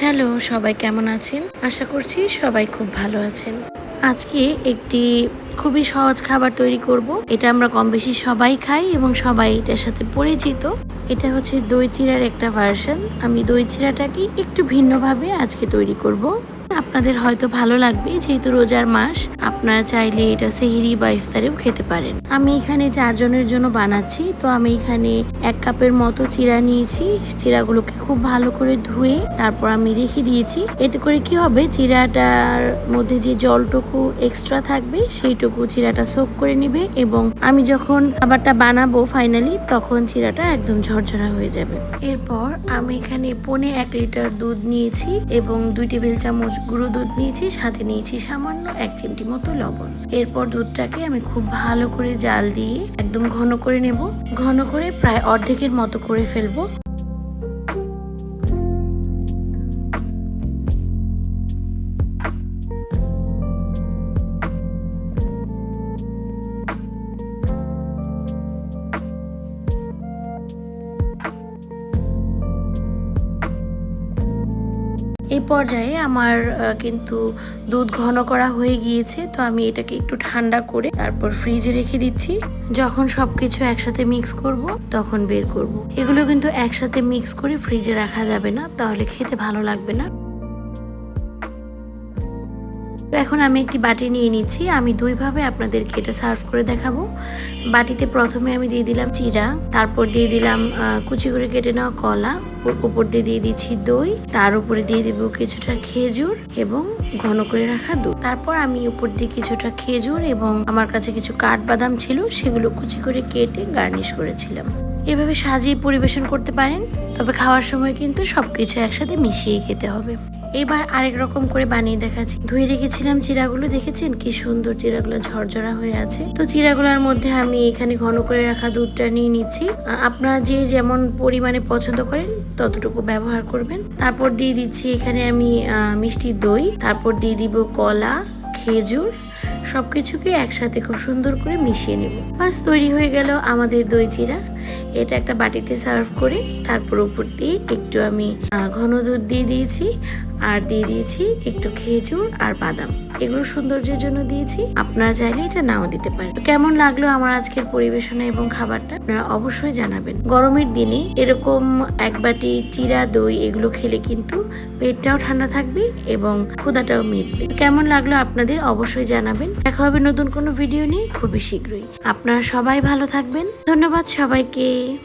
Hello, সবাই কেমন আছেন? আশা করছি সবাই খুব ভালো আছেন। আজকে একটি খুবই সহজ খাবার তৈরি করব। এটা আমরা কম বেশি সবাই খাই এবং সবাই এটার সাথে পরিচিত। এটা হচ্ছে দই চিরার একটা ভার্সন আমি দই চিরাটাকে একটু ভিন্নভাবে আজকে তৈরি করব। আপনাদের হয়তো ভালো লাগবে, যেহেতু রোজার মাস, আপনারা চাইলে এটা সেহিরি বা ইফতারেও খেতে পারেন। আমি এখানে চারজনের জন্য বানাচ্ছি, তো আমি এখানে এক কাপের মতো চিড়া নিয়েছি। চিড়াগুলোকে খুব ভালো করে ধুয়ে তারপর আমি রেখে দিয়েছি। এতে করে কি হবে, চিরাটার মধ্যে যে জলটুকু এক্সট্রা থাকবে, সেইটুকু চিড়াটা সোক করে নিবে এবং আমি যখন খাবারটা বানাবো ফাইনালি তখন চিড়াটা একদম ঝরঝরা হয়ে যাবে। এরপর আমি এখানে পনে এক লিটার দুধ নিয়েছি এবং দুই টেবিল চামচ গুঁড়ো দুধ নিয়েছি, সাথে নিয়েছি সামান্য এক চিমটি মতো লবণ। এরপর দুধটাকে আমি খুব ভালো করে জাল দিয়ে একদম ঘন করে নেব। ঘন করে প্রায় অর্ধেকের মতো করে ফেলব। এই পর্যায়ে আমার কিন্তু দুধ ঘন করা হয়ে গিয়েছে, তো আমি এটাকে একটু ঠান্ডা করে তারপর ফ্রিজে রেখে দিচ্ছি। যখন সব কিছু একসাথে মিক্স করব, তখন বের করব। এগুলো কিন্তু একসাথে মিক্স করে ফ্রিজে রাখা যাবে না, তাহলে খেতে ভালো লাগবে না। তো এখন আমি একটি বাটি নিয়ে নিচ্ছি। আমি দুইভাবে আপনাদেরকে এটা সার্ভ করে দেখাবো। বাটিতে প্রথমে আমি দিয়ে দিলাম চিরা, তারপর দিয়ে দিলাম কুচি করে কেটে নেওয়া কলা উপর- দিয়ে দিয়ে দিচ্ছি দই, তার উপরে দিয়ে দিব কিছুটা খেজুর এবং ঘন করে রাখা দুধ। তারপর আমি উপর দিয়ে কিছুটা খেজুর এবং আমার কাছে কিছু কাঠবাদাম ছিল, সেগুলো কুচি করে কেটে গার্নিশ করেছিলাম। এভাবে সাজিয়ে পরিবেশন করতে পারেন, তবে খাওয়ার সময় কিন্তু সবকিছু একসাথে মিশিয়ে খেতে হবে। এবার আরেক রকম করে বানিয়ে দেখাচ্ছি। ধুয়ে রেখেছিলাম চিরাগুলো, দেখেছেন? কি সুন্দর চিরাগুলো ঝরঝরা হয়ে আছে। তো চিরাগুলোর মধ্যে আমি এখানে ঘন করে রাখা দুধটা নিয়ে নিচ্ছি। আপনারা যে যেমন পরিমাণে পছন্দ করেন, ততটুকু ব্যবহার করবেন। তারপর দিয়ে দিচ্ছি এখানে আমি মিষ্টি দই। তারপর দিয়ে দিব কলা, খেজুর, সবকিছুকে একসাথে খুব সুন্দর করে মিশিয়ে নেব। বাস, তৈরি হয়ে গেল আমাদের দই চিরা। এটা একটা বাটিতে সার্ভ করে তারপর উপর দিয়ে একটু আমি ঘন দুধ দিয়ে দিয়েছি। আর দিয়ে দিয়েছি একটু খেজুর আর বাদাম। এগুলো সৌন্দর্যের জন্য দিয়েছি। আপনারা চাইলে এটা নাও দিতে পারেন। কেমন লাগল আমার আজকের পরিবেশনা এবং খাবারটা? আপনারা অবশ্যই জানাবেন। গরমের দিনে এরকম এক বাটি চিরা দই এগুলো খেলে কিন্তু পেটটাও ঠান্ডা থাকবে এবং ক্ষুধাটাও মিটবে। কেমন লাগল আপনাদের অবশ্যই জানাবেন। দেখা হবে নতুন কোনো ভিডিও নিয়ে খুবই শীঘ্রই। আপনারা সবাই ভালো থাকবেন। ধন্যবাদ সবাইকে।